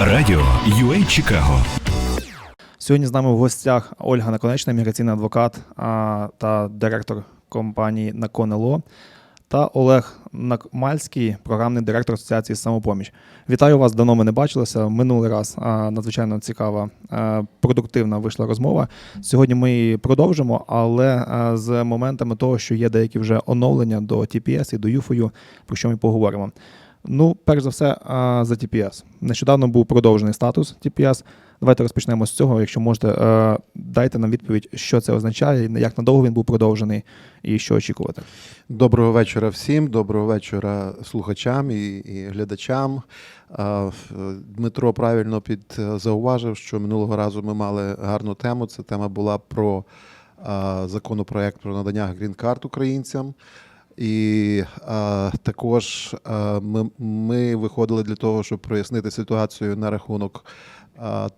Радіо UA Чикаго. Сьогодні з нами в гостях Ольга Наконечна, міграційний адвокат та директор компанії Наконело, та Олег Накмальський, програмний директор Асоціації самопоміч. Вітаю вас, давно ми не бачилися. Минулий раз надзвичайно цікава, продуктивна вийшла розмова. Сьогодні ми її продовжимо, але з моментами того, що є деякі вже оновлення до TPS і до UFOU, про що ми поговоримо. Ну, перш за все, за TPS. Нещодавно був продовжений статус TPS. Давайте розпочнемо з цього. Якщо можете, е, дайте нам відповідь, що це означає, як надовго він був продовжений і що очікувати. Доброго вечора всім, доброго вечора слухачам і, і глядачам. Дмитро правильно під е, зауважив, що минулого разу ми мали гарну тему. Це тема була про законопроект про надання грін-карт українцям. І а, також а, ми, ми виходили для того, щоб прояснити ситуацію на рахунок а,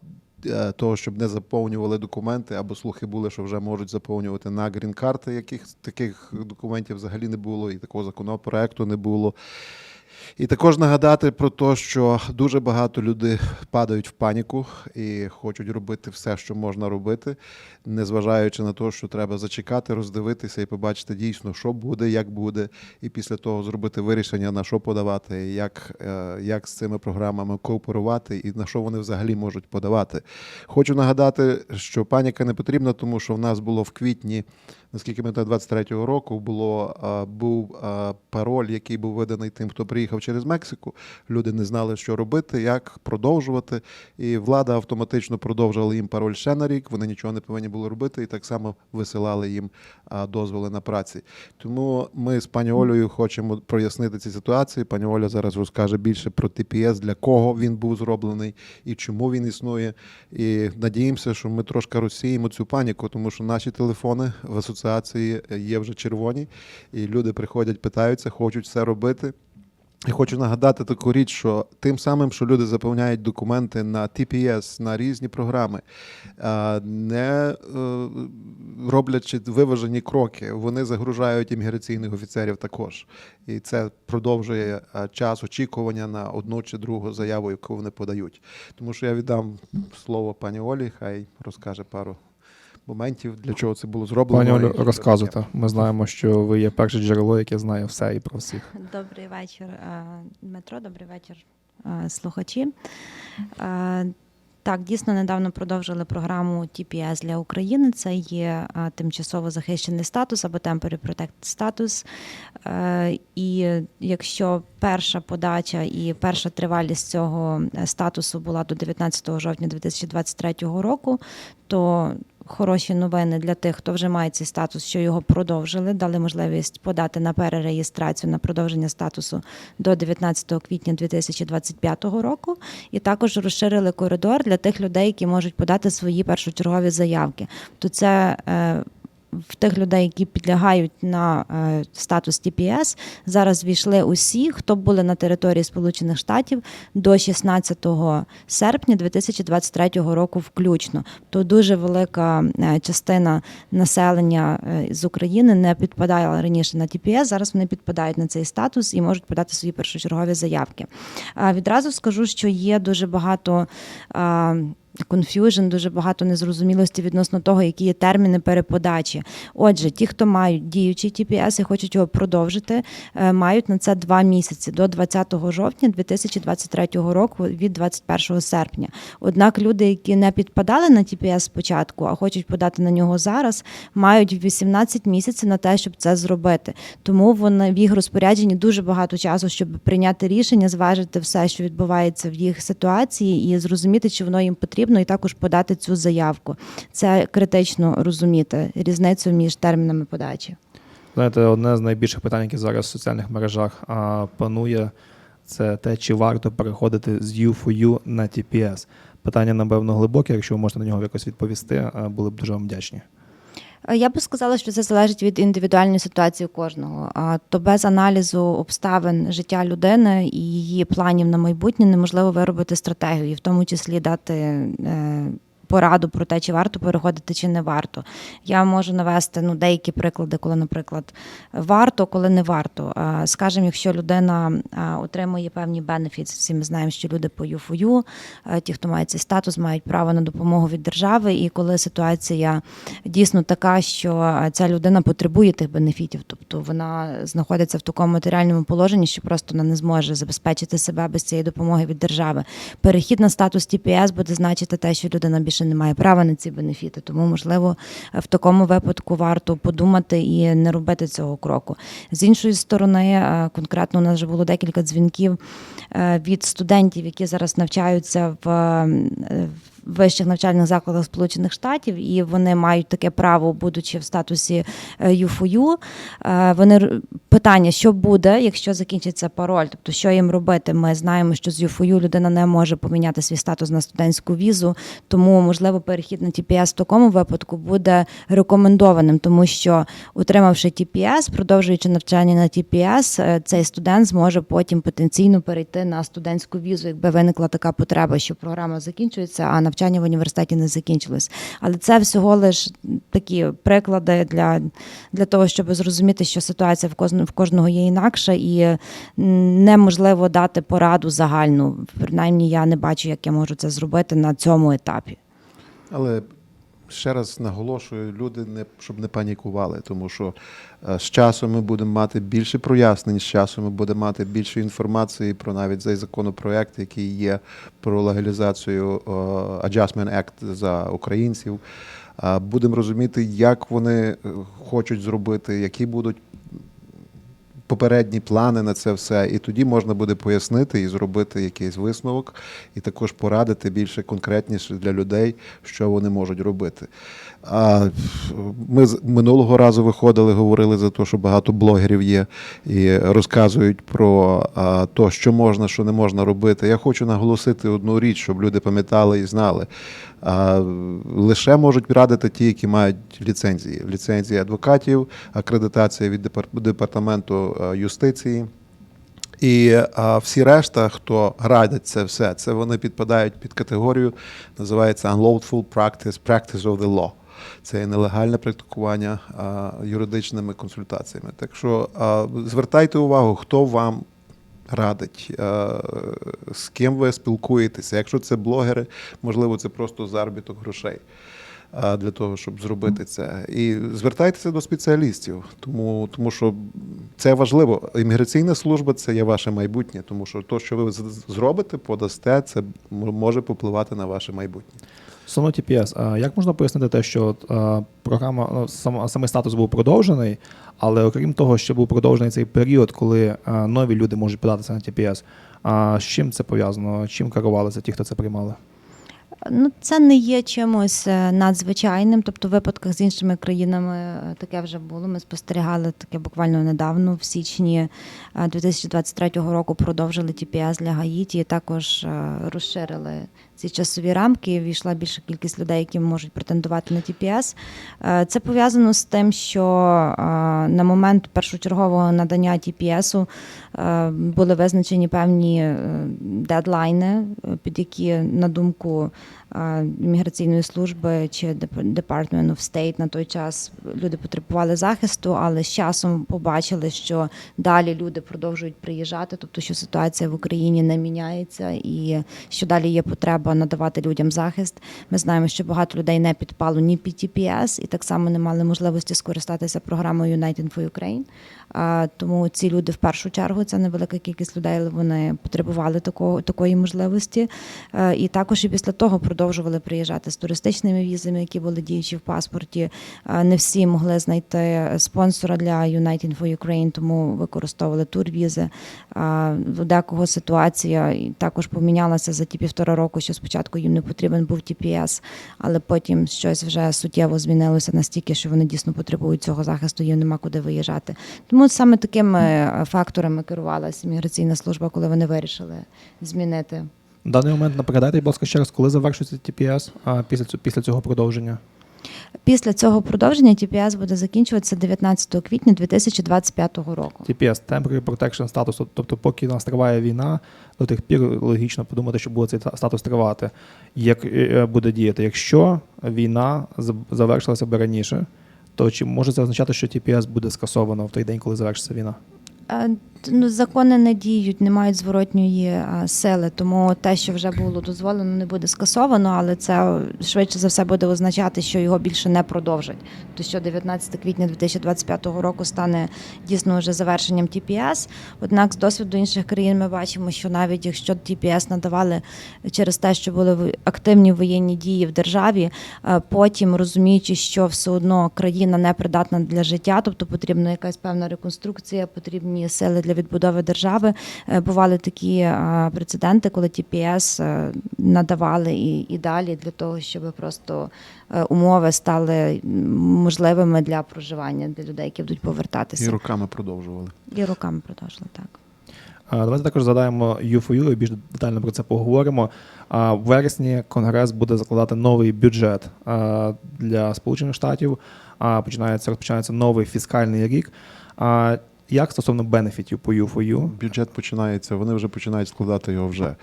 е, того, щоб не заповнювали документи, або слухи були, що вже можуть заповнювати на грін-карти, яких таких документів взагалі не було, і такого законопроекту не було. І також нагадати про те, що дуже багато людей падають в паніку і хочуть робити все, що можна робити, незважаючи на те, що треба зачекати, роздивитися і побачити дійсно, що буде, як буде, і після того зробити вирішення, на що подавати, як, е, як з цими програмами кооперувати і на що вони взагалі можуть подавати. Хочу нагадати, що паніка не потрібна, тому що в нас було в квітні наскільки ми 23-го року було був пароль, який був виданий тим, хто приїхав через Мексику. Люди не знали, що робити, як продовжувати. І влада автоматично продовжила їм пароль ще на рік. Вони нічого не повинні були робити, і так само висилали їм дозволи на праці. Тому ми з пані Олею хочемо прояснити ці ситуації. Пані Оля зараз розкаже більше про ТПС, для кого він був зроблений і чому він існує. І надіємося, що ми трошки розсіємо цю паніку, тому що наші телефони в асоціації є вже червоні, і люди приходять, питаються, хочуть все робити. І хочу нагадати таку річ, що тим самим, що люди заповняють документи на TPS, на різні програми, не е, роблячи виважені кроки, вони загружають імміграційних офіцерів також. І це продовжує е, час очікування на одну чи другу заяву, яку вони подають. Тому що я віддам слово пані Олі, хай розкаже пару моментів, для чого це було зроблено. Пані Олю, розказуйте. Ми знаємо, що ви є перше джерело, яке знає все і про всіх. Добрий вечір, е, Дмитро. Добрий вечір, е, слухачі. Е, Так, дійсно недавно продовжили програму TPS для України. Це є тимчасово захищений статус або Temporary Protected статус. І якщо перша подача і перша тривалість цього статусу була до 19 жовтня 2023 року, то хороші новини для тих, хто вже має цей статус, що його продовжили, дали можливість подати на перереєстрацію на продовження статусу до 19 квітня 2025 року, і також розширили коридор для тих людей, які можуть подати свої першочергові заявки. То це е, в тих людей, які підлягають на е, статус TPS, зараз війшли усі, хто були на території Сполучених Штатів до 16 серпня 2023 року включно. То дуже велика е, частина населення е, з України не підпадала раніше на TPS, зараз вони підпадають на цей статус і можуть подати свої першочергові заявки. Відразу скажу, що є дуже багато. Confusion, дуже багато незрозумілості відносно того, які є терміни переподачі. Отже, ті, хто мають діючий TPS і хочуть його продовжити, е, мають на це два місяці до 20 жовтня 2023 року від 21 серпня. Однак люди, які не підпадали на TPS спочатку, а хочуть подати на нього зараз, мають 18 місяців на те, щоб це зробити. Тому вони в їх розпорядженні дуже багато часу, щоб прийняти рішення, зважити все, що відбувається в їх ситуації, і зрозуміти, чи воно їм потрібно, і також подати цю заявку. Це критично розуміти різницю між термінами подачі. Знаєте, одне з найбільших питань, які зараз в соціальних мережах а, панує, це те, чи варто переходити з U4U на TPS. Питання, напевно, глибоке. Якщо ви можете на нього якось відповісти, були б дуже вам вдячні. Е, Я би сказала, що це залежить від індивідуальної ситуації кожного. То без аналізу обставин життя людини і її планів на майбутнє неможливо виробити стратегію, і в тому числі дати е, пораду про те, чи варто переходити, чи не варто. Я можу навести ну, деякі приклади, коли, наприклад, варто, коли не варто. А, Скажімо, якщо людина отримує певні бенефіти, всі ми знаємо, що люди по ЮФОЮ, ті, хто має цей статус, мають право на допомогу від держави. І коли ситуація дійсно така, що ця людина потребує тих бенефітів, тобто вона знаходиться в такому матеріальному положенні, що просто вона не зможе забезпечити себе без цієї допомоги від держави. Перехід на статус ТПС буде значити те, що людина більше не має права на ці бенефіти. Тому, можливо, в такому випадку варто подумати і не робити цього кроку. З іншої сторони, е, конкретно у нас вже було декілька дзвінків е, від студентів, які зараз навчаються в е, в вищих навчальних закладах Сполучених Штатів, і вони мають таке право, будучи в статусі е, Е, Вони питання, що буде, якщо закінчиться пароль, тобто що їм робити. Ми знаємо, що з ЮФОЮ людина не може поміняти свій статус на студентську візу, тому можливо перехід на ТПС в такому випадку буде рекомендованим, тому що утримавши ТПС, продовжуючи навчання на ТПС, е, цей студент зможе потім потенційно перейти на студентську візу, якби виникла така потреба, що програма закінчується, а навчання в університеті не закінчилось. Але це всього лиш такі приклади для, для того, щоб зрозуміти, що ситуація в кожного, в кожного є інакша, і неможливо дати пораду загальну. Принаймні, я не бачу, як я можу це зробити на цьому етапі. Але ще раз наголошую, люди не щоб не панікували, тому що е, з часом ми будемо мати більше прояснень, з часом ми будемо мати більше інформації про навіть цей законопроект, який є про легалізацію е, Adjustment Act за українців. Е, Будемо розуміти, як вони хочуть зробити, які будуть попередні плани на це все, і тоді можна буде пояснити і зробити якийсь висновок, і також порадити більше конкретніше для людей, що вони можуть робити. А ми минулого разу виходили, говорили за те, що багато блогерів є і розказують про то, що можна, що не можна робити. Я хочу наголосити одну річ, щоб люди пам'ятали і знали. Лише можуть радити ті, які мають ліцензії. Ліцензії адвокатів, акредитація від департаменту е, юстиції. І а, всі решта, хто радять це все, це вони підпадають під категорію, називається unlawful practice, practice of the law. Це є нелегальне практикування а, юридичними консультаціями. Так що а, звертайте увагу, хто вам радить, з ким ви спілкуєтеся. Якщо це блогери, можливо, це просто заробіток грошей для того, щоб зробити це. І звертайтеся до спеціалістів, тому, тому що це важливо. Імміграційна служба це є ваше майбутнє, тому що то, що ви зробите, подасте, це може попливати на ваше майбутнє. Стосовно TPS, а як можна пояснити те, що от, а, програма ну, сам, самий статус був продовжений, але окрім того, що був продовжений цей період, коли а, нові люди можуть податися на TPS, а з чим це пов'язано? Чим керувалися ті, хто це приймали? Ну, це не є чимось е, надзвичайним. Тобто, в випадках з іншими країнами е, таке вже було. Ми спостерігали таке буквально недавно, в січні е, 2023 року продовжили TPS для Гаїті і також е, розширили ці часові рамки. Війшла більша кількість людей, які можуть претендувати на TPS. Е, Це пов'язано з тим, що е, на момент першочергового надання TPS е, були визначені певні дедлайни, під які, на думку міграційної служби чи Dep- Department of State на той час люди потребували захисту, але з часом побачили, що далі люди продовжують приїжджати, тобто що ситуація в Україні не міняється, і що далі є потреба надавати людям захист. Ми знаємо, що багато людей не підпало ні під і так само не мали можливості скористатися програмою United for Ukraine. Тому ці люди в першу чергу це невелика кількість людей, але вони потребували такого такої можливості. Е, І також і після того продовжували приїжджати з туристичними візами, які були діючі в паспорті. Не всі могли знайти спонсора для United for Ukraine, тому використовували турвізи. У декого ситуація також помінялася за ті півтора року, що спочатку їм не потрібен був TPS, але потім щось вже суттєво змінилося настільки, що вони дійсно потребують цього захисту, їм нема куди виїжджати. Тому саме такими е, факторами керувалася міграційна служба, коли вони вирішили змінити. В даний момент нагадайте, будь ласка, ще раз, коли завершується TPS а, після, після цього продовження? Після цього продовження TPS буде закінчуватися 19 квітня 2025 року. TPS – Temporary Protection Status, тобто поки у нас триває війна, до тих пір логічно подумати, що буде цей статус тривати. Як е, буде діяти? Якщо війна завершилася б раніше, то чи може це означати, що TPS буде скасовано в той день, коли завершиться війна? Ну, закони не діють, не мають зворотньої сили, тому те, що вже було дозволено, не буде скасовано, але це швидше за все буде означати, що його більше не продовжать. То що 19 квітня 2025 року стане дійсно вже завершенням TPS. Однак з досвіду інших країн ми бачимо, що навіть якщо TPS надавали через те, що були активні воєнні дії в державі, е, потім розуміючи, що все одно країна не придатна для життя, тобто потрібна якась певна реконструкція, потрібні сили для відбудови держави. Е, Бували такі е, прецеденти, коли TPS е, надавали і, і далі для того, щоб просто умови стали можливими для проживання для людей, які будуть повертатися. І роками продовжували. І роками продовжили так. Давайте також згадаємо U4U і більш детально про це поговоримо. А, В вересні Конгрес буде закладати новий бюджет для Сполучених Штатів. А, Починається розпочинається новий фіскальний рік. Як стосовно бенефітів по U4U? Бюджет починається, вони вже починають складати його вже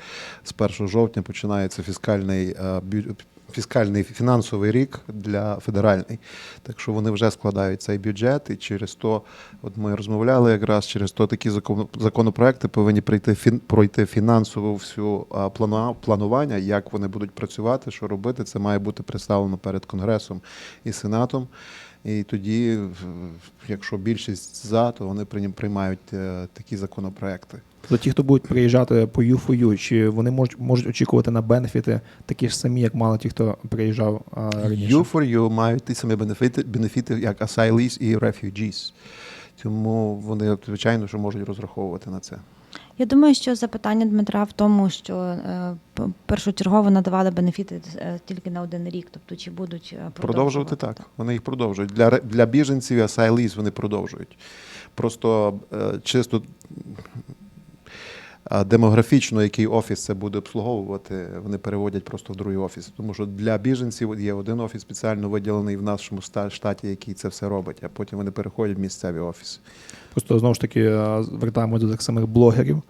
з 1 жовтня. Починається фіскальний е, фіскальний фінансовий рік для федеральний. Так що вони вже складають цей бюджет, і через то, от ми розмовляли якраз через то такі закон- законопроекти повинні пройти фін, пройти фінансову всю планування, як вони будуть працювати, що робити. Це має бути представлено перед Конгресом і Сенатом. І тоді, якщо більшість за, то вони прийм- приймають е, такі законопроекти. Тобто ті, хто будуть приїжджати по U4U, чи вони можуть, можуть очікувати на бенефіти такі ж самі, як мали ті, хто приїжджав а, раніше? U4U мають ті самі бенефіти, бенефіти як asylees і refugees. Тому вони, звичайно, що можуть розраховувати на це. Я думаю, що запитання Дмитра в тому, що е, першочергово надавали бенефіти е, тільки на один рік, тобто чи будуть продовжувати, Продовжувати так. Вони їх продовжують. Для, для біженців асайліз вони продовжують. Просто е, чисто е, демографічно, який офіс це буде обслуговувати, вони переводять просто в другий офіс. Тому що для біженців є один офіс спеціально виділений в нашому штаті, який це все робить, а потім вони переходять в місцеві офіси. Просто знову ж таки а, звертаємося до тих самих блогерів,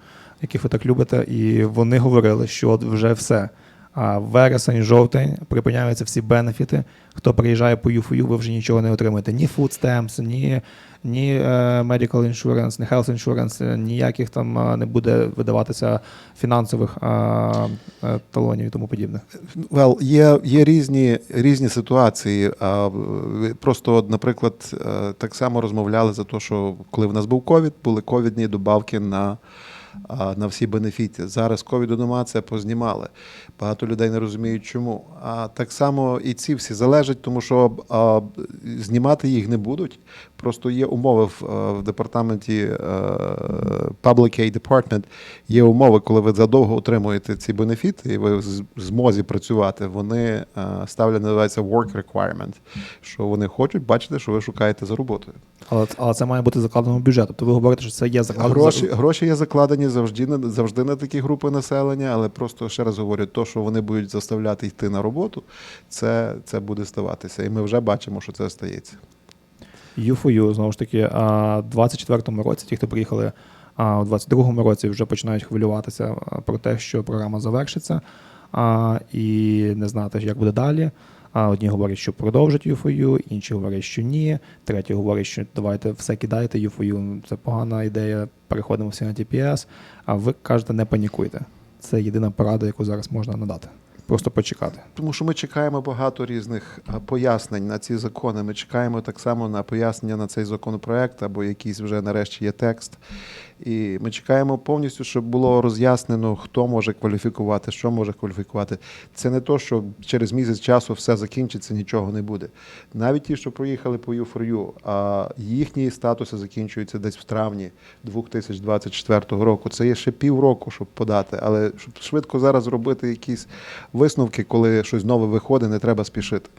яких ви так любите, і вони говорили, що вже все. А вересень, жовтень припиняються всі бенефіти. Хто приїжджає по UFU, ви вже нічого не отримаєте. Ні food stamps, ні, ні е, medical insurance, ні health insurance, е, ніяких там е, не буде видаватися фінансових а, талонів і тому подібне. Well, є, є різні, різні ситуації. Просто, наприклад, так само розмовляли за те, що коли в нас був ковід, були ковідні добавки на, на всі бенефіти. Зараз ковіду нема, це познімали. Багато людей не розуміють, чому. А так само і ці всі залежать, тому що а, знімати їх не будуть. Просто є умови в, е, в департаменті е, Public Aid Department, є умови, коли ви задовго отримуєте ці бенефіти, і ви в змозі працювати, вони е, ставлять, називається work requirement, що вони хочуть бачити, що ви шукаєте за роботою. Але, але це має бути закладено в бюджет. Тобто ви говорите, що це є закладено. Гроші, гроші є закладені завжди на завжди на такі групи населення, але просто ще раз говорю, то, що вони будуть заставляти йти на роботу, це, це буде ставатися. І ми вже бачимо, що це стається. U4U, знову ж таки, а, в 24-му році, ті, хто приїхали а, у 22-му році, вже починають хвилюватися про те, що програма завершиться, а, і не знати, як буде далі. А одні говорять, що продовжать U4U, інші говорять, що ні. Треті говорять, що давайте все кидайте, U4U – це погана ідея, переходимо всі на TPS. А ви кажете, не панікуйте. Це єдина порада, яку зараз можна надати. Просто почекати. Тому що ми чекаємо багато різних пояснень на ці закони. Ми чекаємо так само на пояснення на цей законопроект, або якийсь вже нарешті є текст. І ми чекаємо повністю, щоб було роз'яснено, хто може кваліфікувати, що може кваліфікувати. Це не то, що через місяць часу все закінчиться, нічого не буде. Навіть ті, що проїхали по U4U, а їхні статуси закінчуються десь в травні 2024 року. Це є ще півроку, щоб подати. Але щоб швидко зараз зробити якісь висновки, коли щось нове виходить, не треба спішити.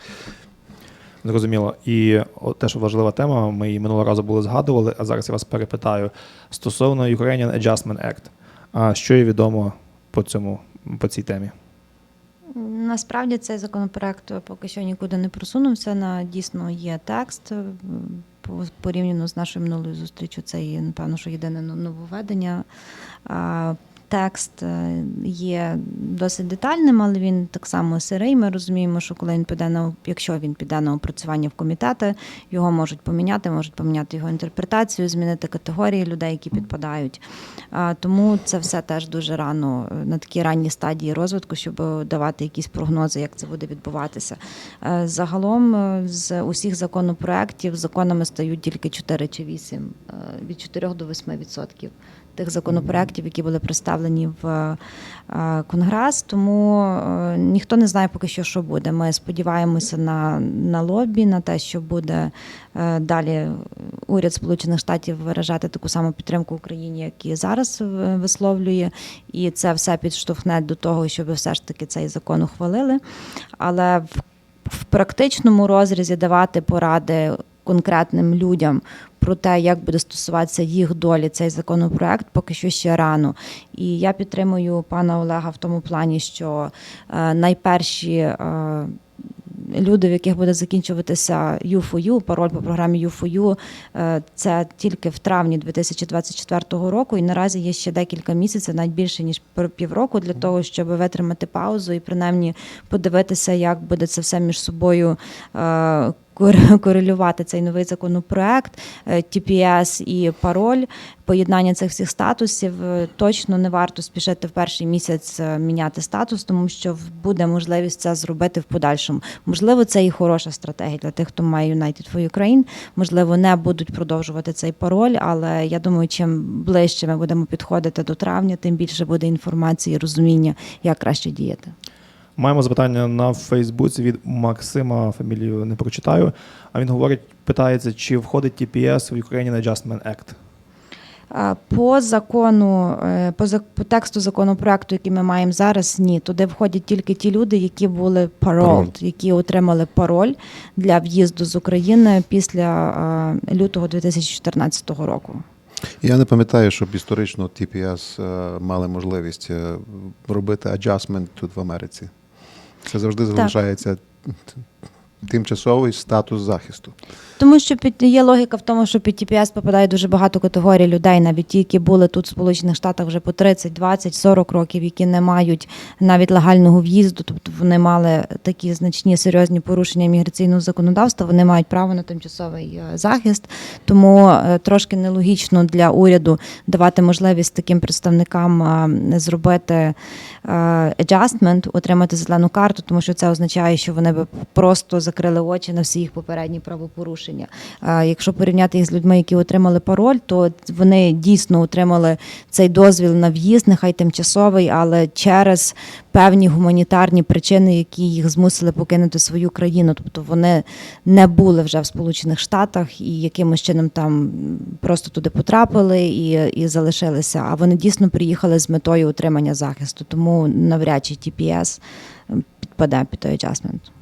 Зрозуміло. І от теж важлива тема. Ми її минулого разу були згадували, а зараз я вас перепитаю стосовно Ukrainian Adjustment Act. А що є відомо по цьому по цій темі? Насправді цей законопроект поки що нікуди не просунувся. На дійсно є текст. Порівняно з нашою минулою зустрічю, це є, напевно, що єдине нововведення. Текст е, є досить детальним, але він так само сирий. Ми розуміємо, що коли він піде на якщо він піде на опрацювання в комітети, його можуть поміняти, можуть поміняти його інтерпретацію, змінити категорії людей, які підпадають. Тому це все теж дуже рано е, на такій ранній стадії розвитку, щоб давати якісь прогнози, як це буде відбуватися. Е, Загалом з усіх законопроєктів законами стають тільки 4 чи 8, е, від 4 до 8 відсотків тих законопроєктів, які були представлені в е, Конгрес. Тому е, ніхто не знає поки що, що буде. Ми сподіваємося на, на лобі, на те, що буде е, далі уряд Сполучених Штатів виражати таку саму підтримку Україні, як і зараз висловлює, і це все підштовхне до того, щоб все ж таки цей закон ухвалили. Але в, в практичному розрізі давати поради конкретним людям про те, як буде стосуватися їх долі цей законопроект, поки що ще рано. І я підтримую пана Олега в тому плані, що е, найперші. Е, Люди, в яких буде закінчуватися U4U, пароль по програмі U4U, е, це тільки в травні 2024 року. І наразі є ще декілька місяців, навіть більше ніж півроку, для того, щоб витримати паузу і принаймні подивитися, як буде це все між собою корелювати цей новий законопроект, е, TPS і пароль, поєднання цих всіх статусів. Е, Точно не варто спішити в перший місяць е, міняти статус, тому що буде можливість це зробити в подальшому. Можливо, це і хороша стратегія для тих, хто має United for Ukraine. Можливо, не будуть продовжувати цей пароль, але я думаю, чим ближче ми будемо підходити до травня, тим більше буде інформації і розуміння, як краще діяти. Маємо запитання на Фейсбуці від Максима, фамілію не прочитаю. А він говорить, питається, чи входить TPS в Ukrainian Adjustment Act. По закону, е, по, по тексту законопроекту, який ми маємо зараз, ні. Туди входять тільки ті люди, які були Пароль. які отримали пароль для в'їзду з України після е, лютого 2014 року. Я не пам'ятаю, щоб історично TPS е, мали можливість е, робити аджастмент тут в Америці. Це завжди залишається тимчасовий статус захисту. Тому що під є логіка в тому, що під TPS попадає дуже багато категорій людей, навіть ті, які були тут в Сполучених Штатах вже по 30, 20, 40 років, які не мають навіть легального в'їзду, тобто вони мали такі значні серйозні порушення міграційного законодавства. Вони мають право на тимчасовий е, захист. Тому е, трошки нелогічно для уряду давати можливість таким представникам е, зробити adjustment, отримати зелену карту, тому що це означає, що вони би просто закрили очі на всі їх попередні правопорушення. Якщо порівняти їх з людьми, які отримали пароль, то вони дійсно отримали цей дозвіл на в'їзд, нехай тимчасовий, але через певні гуманітарні причини, які їх змусили покинути свою країну. Тобто вони не були вже в Сполучених Штатах і якимось чином там просто туди потрапили і, і залишилися. А вони дійсно приїхали з метою отримання захисту. Тому навряд чи TPS підпаде під той adjustment.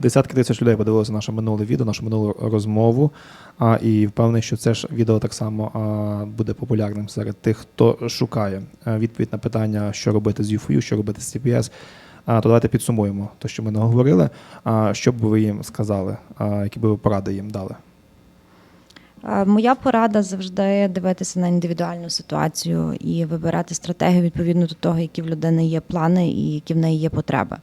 Десятки тисяч людей подивилися наше минуле відео, нашу минулу розмову. А, і впевнений, що це ж відео так само а, буде популярним серед тих, хто шукає відповідь на питання, що робити з UFU, що робити з CPS. А, то давайте підсумуємо те, що ми наговорили. А, що б ви їм сказали, а, які б ви поради їм дали? Моя порада завжди дивитися на індивідуальну ситуацію і вибирати стратегію відповідно до того, які в людини є плани і які в неї є потреби.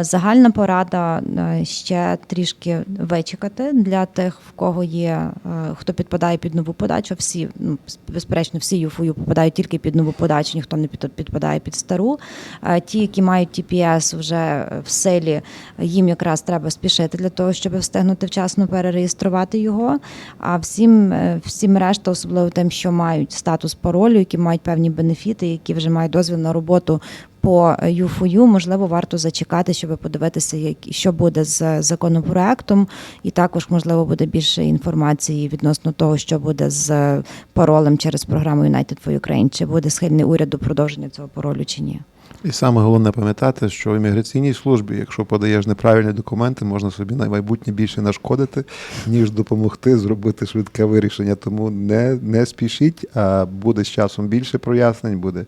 Загальна порада е, ще трішки вичекати для тих, в кого є, е, хто підпадає під нову подачу. Всі, ну, безперечно, всі ЮФУ попадають тільки під нову подачу, ніхто не підпадає під стару. Е, Ті, які мають TPS вже в силі, їм якраз треба спішити для того, щоб встигнути вчасно перереєструвати його. А всім, всім решта, особливо тим, що мають статус паролю, які мають певні бенефіти, які вже мають дозвіл на роботу по ЮФУЮ, можливо, варто зачекати, щоб подивитися, що буде з законопроектом, і також можливо буде більше інформації відносно того, що буде з паролем через програму United for Ukraine, чи буде схильний уряд до продовження цього паролю чи ні. І саме головне пам'ятати, що в імміграційній службі, якщо подаєш неправильні документи, можна собі на майбутнє більше нашкодити, ніж допомогти зробити швидке вирішення. Тому не, не спішіть, а буде з часом більше прояснень, буде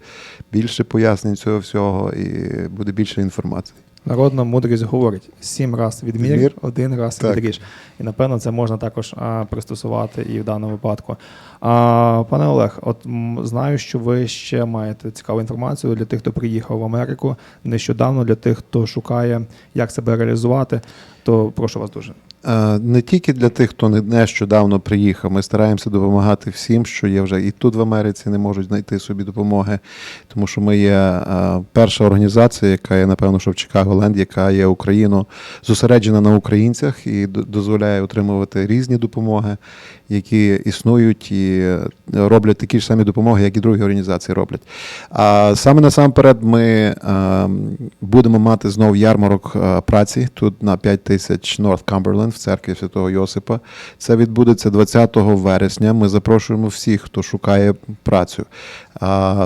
більше пояснень цього всього і буде більше інформації. Народна мудрість говорить: сім раз відмір, Відмір. один раз Так. відріж. І напевно це можна також а, пристосувати і в даному випадку. А, пане Олег, от м, знаю, що ви ще маєте цікаву інформацію для тих, хто приїхав в Америку нещодавно, для тих, хто шукає, як себе реалізувати. То прошу вас дуже. Е, Не тільки для тих, хто не- нещодавно приїхав. Ми стараємося допомагати всім, що є вже і тут в Америці, не можуть знайти собі допомоги, тому що ми є е, перша організація, яка є, напевно, що в Чикаго-Ленд, яка є Україну зосереджена на українцях і дозволяє отримувати різні допомоги, які існують і е, роблять такі ж самі допомоги, як і другі організації роблять. А саме насамперед ми будемо мати знов ярмарок праці тут на 5 тисяч North Cumberland церкві Святого Йосипа. Це відбудеться 20 вересня. Ми запрошуємо всіх, хто шукає працю,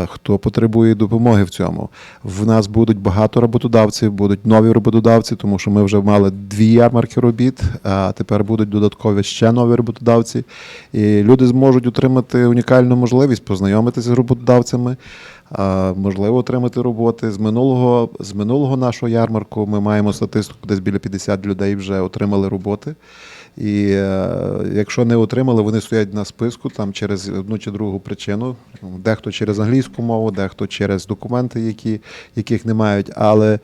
хто потребує допомоги в цьому. В нас будуть багато роботодавців, будуть нові роботодавці, тому що ми вже мали дві ярмарки робіт, а тепер будуть додаткові ще нові роботодавці. І люди зможуть отримати унікальну можливість познайомитися з роботодавцями. Можливо, отримати роботи з минулого з минулого нашого ярмарку. Ми маємо статистику, десь біля 50 людей вже отримали роботи. І е, якщо не отримали, вони стоять на списку там через одну чи другу причину. Дехто через англійську мову, дехто через документи, які, яких не мають. Але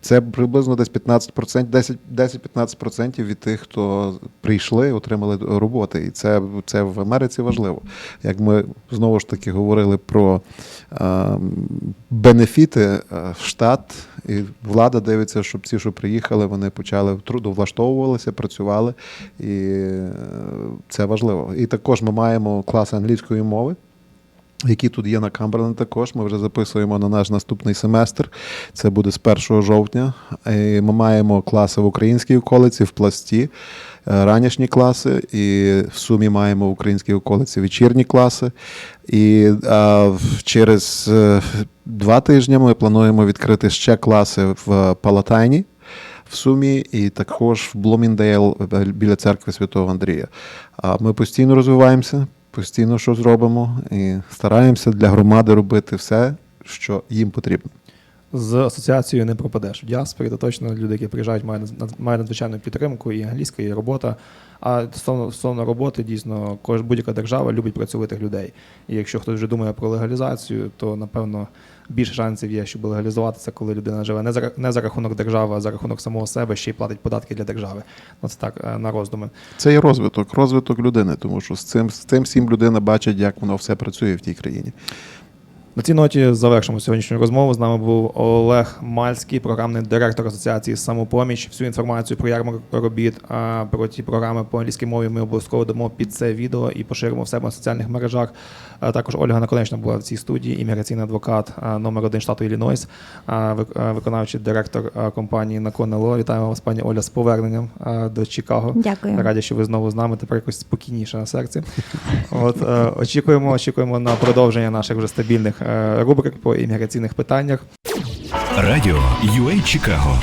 це приблизно десь 15%, 10 10-15% від тих, хто прийшли, отримали роботи. І це, це в Америці важливо. Як ми знову ж таки говорили про е, бенефіти, штат і влада дивиться, щоб ці, що приїхали, вони почали трудовлаштовувалися, працювали, і е, це важливо. І також ми маємо класи англійської мови. Які тут є на Камберленд також. Ми вже записуємо на наш наступний семестр. Це буде з 1 жовтня. І ми маємо класи в українській околиці, в пласті, е, ранішні класи, і в сумі маємо в українській околиці вечірні класи. І а, через е, два тижні ми плануємо відкрити ще класи в Палатайні. В Сумі і також в Бломіндейл е, біля церкви Святого Андрія. Ми постійно розвиваємося, постійно щось робимо і стараємося для громади робити все, що їм потрібно. З асоціацією не пропадеш. В діаспорі то точно люди, які приїжджають, мають, надзвичайну підтримку, і англійська, і робота. А стосовно, стосовно роботи, дійсно, будь-яка держава любить працьовитих людей. І якщо хтось вже думає про легалізацію, то напевно більше шансів є, щоб легалізуватися, коли людина живе не за, не за рахунок держави, а за рахунок самого себе, ще й платить податки для держави. Ну це так е, на роздуми. Це є розвиток, розвиток людини, тому що з цим, з цим всім людина бачить, як воно все працює в тій країні. На цій ноті завершимо сьогоднішню розмову. З нами був Олег Мальський, програмний директор асоціації самопоміч. Всю інформацію про ярмарок робіт про ті програми по англійській мові. Ми обов'язково дамо під це відео і поширимо в себе на соціальних мережах. Також Ольга Наконечна була в цій студії, імміграційний адвокат номер один штату Іллінойс, виконавчий директор компанії Наконело. Вітаємо вас, пані Оля, з поверненням до Чикаго. Дякую. Раді, що ви знову з нами. Тепер якось спокійніше на серці. От е, очікуємо, очікуємо на продовження наших вже стабільних рубрик по імміграційних питаннях. Радіо UA Чикаго